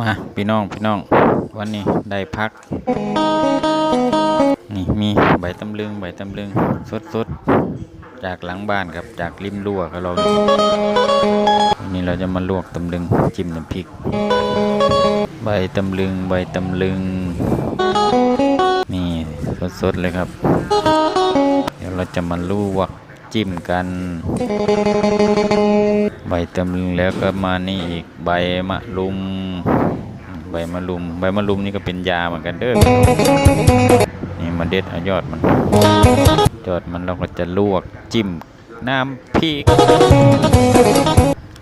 มาพี่น้องพี่น้อง วันนี้ได้พัก นี่มีใบตำลึงใบตำลึงสดสดๆจากหลังบ้านครับจากริมรั้วกับเราวันนี้เราจะมาลวกตำลึงจิ้มน้ำพริก ใบตำลึงใบตำลึง นี่สดสดๆเลยครับ เดี๋ยวเราจะมาลวกจิ้มกัน ใบตำลึงแล้วก็มานี่อีกใบมะลุม ใบมะลุม ใบมะลุมนี่ก็เป็นยาเหมือนกันเด้อนี่มาเด็ดอายอดมันยอดมันเราก็จะลวกจิ้มน้ำพริก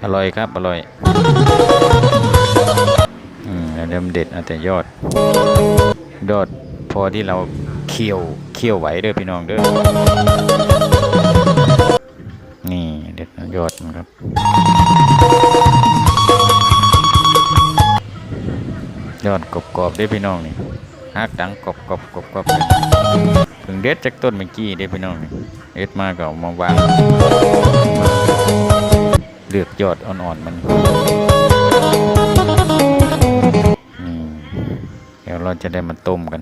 อร่อยครับอร่อยอืมเริ่มเด็ดเอาแต่ยอด ยอดพอที่เราเคี่ยวเคี่ยวไหวเด้อพี่น้องเด้อนี่เด็ดอายอดมันครับ ยอดกรอบๆได้พี่น้องนี่ฮักดังกรอบกรอบกรอบกรอบเลยเพิ่งเด็ดจากต้นเมื่อกี้ได้พี่น้องนี่เด็ดมาก็เอามาวางเลือกยอดอ่อนๆมันนี่เดี๋ยวเราจะได้มาต้มกัน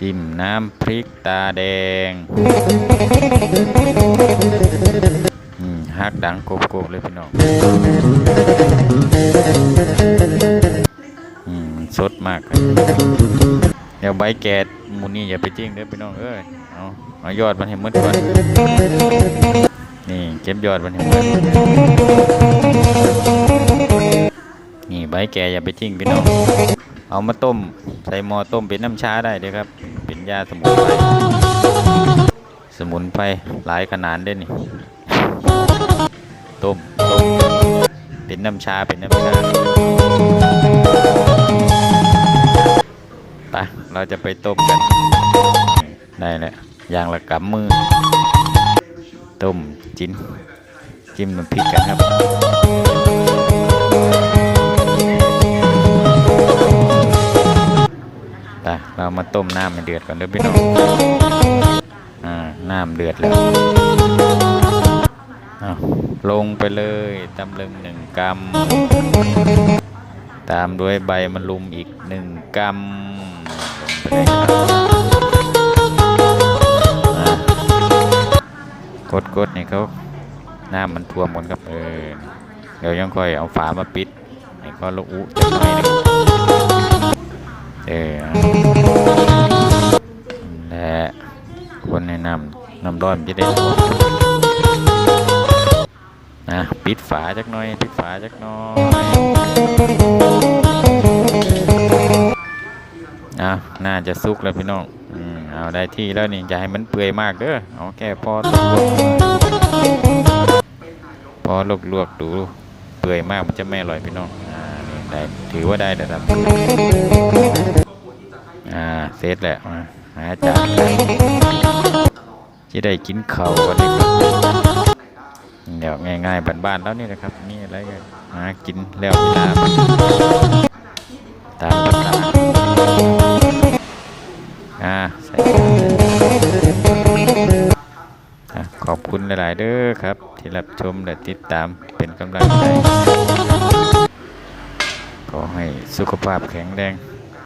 จิ้มน้ำพริกตาแดงฮักดังกรอบๆเลยพี่น้อง สดมากเดี๋ยวใบแกดมูนี่อย่าไปจิ้งเด้อพี่น้องเอ้ยเอาเอายอดมันให้หมดก่อนนี่เก็บยอดมันให้หมดนี่ใบแกอย่าไปจิ้งพี่น้องเอามาต้มใส่หม้อต้มเป็นน้ำชาได้เลยครับ เป็นยาสมุนไพรสมุนไพรหลายขนาดเด้อนี่ต้มต้มเป็นน้ำชาเป็นน้ำชา เราจะไปต้มกันได้แหละอย่างละกำมือ ต้มจิ้นจิ้มน้ำพริกกันครับไปเรามาต้มน้ำให้เดือดก่อนเด้อพี่น้องอ่าน้ำเดือดแล้วอ้าวลงไปเลยตำลึงหนึ่งกรัมตามด้วยใบมะลุมอีกหนึ่งกรัม ลงไปเลยครับกดกดนี่เขาหน้ำมันท่วมหมดครับเออเดี๋ยวยังค่อยเอาฝามาปิดให้ก็ลูกอุจะหน่อยนึงเออและคนในะนำน้ำร้อนจะได้นะปิดฝาจักหน่อย ปิดฝาจักหน่อย อาน่าจะสุกแล้วพี่น้องอืมเอาได้ที่แล้วนี่อย่าให้มันเปื่อยมากเด้อเอาแค่พอพอลวกลวกๆดูเปื่อยมากมันจะไม่อร่อยพี่น้องอ่านี่ได้ถือว่าได้แล้วครับอ่าเสร็จแล้วมาหาจานจะได้กินเข้าวันดีกว่าเดี๋ยวง่ายๆบ้านๆแล้วนี่นะครับนี่อะไรกันหากินแล้วเวลามตามภาษา หลาย ๆ เด้อครับ ที่รับชมและติดตามเป็นกำลังใจ ขอให้สุขภาพแข็งแรง